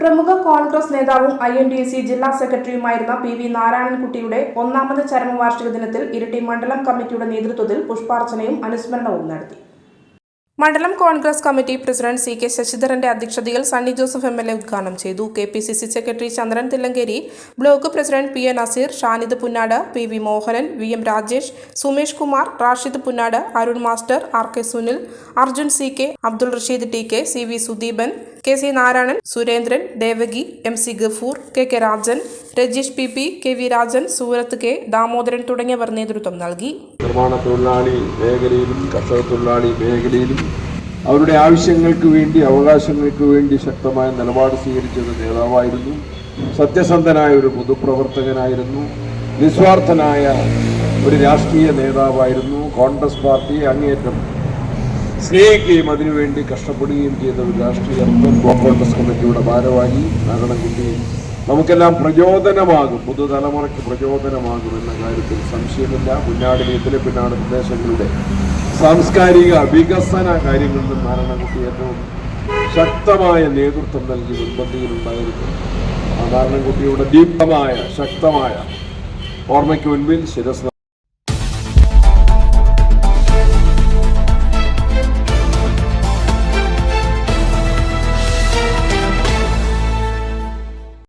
പ്രമുഖ കോൺഗ്രസ് നേതാവും I N D C ജില്ലാ സെക്രട്ടറിയുമായിരുന്ന പി വി നാരായണൻകുട്ടിയുടെ ഒന്നാമത് ചരമവാർഷിക ദിനത്തിൽ ഇരിട്ടി മണ്ഡലം കമ്മിറ്റിയുടെ നേതൃത്വത്തിൽ പുഷ്പാർച്ചനയും അനുസ്മരണവും നടത്തി. മണ്ഡലം Congress committee president C K ശശിധരന്റെ അധ്യക്ഷതയിൽ Sunny Joseph M L A ഉദ്ഘാടനം ചെയ്തു. K P C C secretary Chandran Thillankeri block president P A Naseer Shanid Punnad P V Mohanan V M Rajesh Sumesh Kumar Rashid Punnad Arun master R K Sunil Arjun C K Abdul Rasheed T K C V Sudeepan K C Narayanan Surendran Devaki M C Gafoor K K Rajan Rajeesh P P K V Rajan Surath K Damodaran തുടങ്ങിയവർ നേതൃത്വം നൽകി. നിർമ്മാണ തൊഴിലാളി മേഖലയിലും കർഷക തൊഴിലാളി മേഖലയിലും അവരുടെ ആവശ്യങ്ങൾക്ക് വേണ്ടി അവകാശങ്ങൾക്ക് വേണ്ടി ശക്തമായ നിലപാട് സ്വീകരിച്ചത് നേതാവായിരുന്നു. സത്യസന്ധനായ ഒരു പൊതുപ്രവർത്തകനായിരുന്നു. നിസ്വാർത്ഥനായ ഒരു രാഷ്ട്രീയ നേതാവായിരുന്നു. കോൺഗ്രസ് പാർട്ടി അങ്ങേയറ്റം സ്നേഹിക്കുകയും അതിനുവേണ്ടി കഷ്ടപ്പെടുകയും ചെയ്ത ഒരു രാഷ്ട്രീയ ബ്ലോക്ക് കോൺഗ്രസ് കമ്മിറ്റിയുടെ ഭാരവാഹി നാരായണൻകുട്ടി. നമുക്കെല്ലാം പ്രചോദനമാകും പുതുതലമുറയ്ക്ക് പ്രചോദനമാകും എന്ന കാര്യത്തിൽ സംശയമില്ല. വീട്ടിലെ പിന്നാട് പ്രദേശങ്ങളുടെ സാംസ്കാരിക വികസന കാര്യങ്ങളിലും നാരായണൻകുട്ടി ഏറ്റവും ശക്തമായ നേതൃത്വം നൽകി മുൻപന്തിയിലുണ്ടായിരുന്നു. ആ നാരായണൻകുട്ടിയുടെ ദീപ്തമായ ശക്തമായ ഓർമ്മയ്ക്ക് മുൻപിൽ ശിരസ്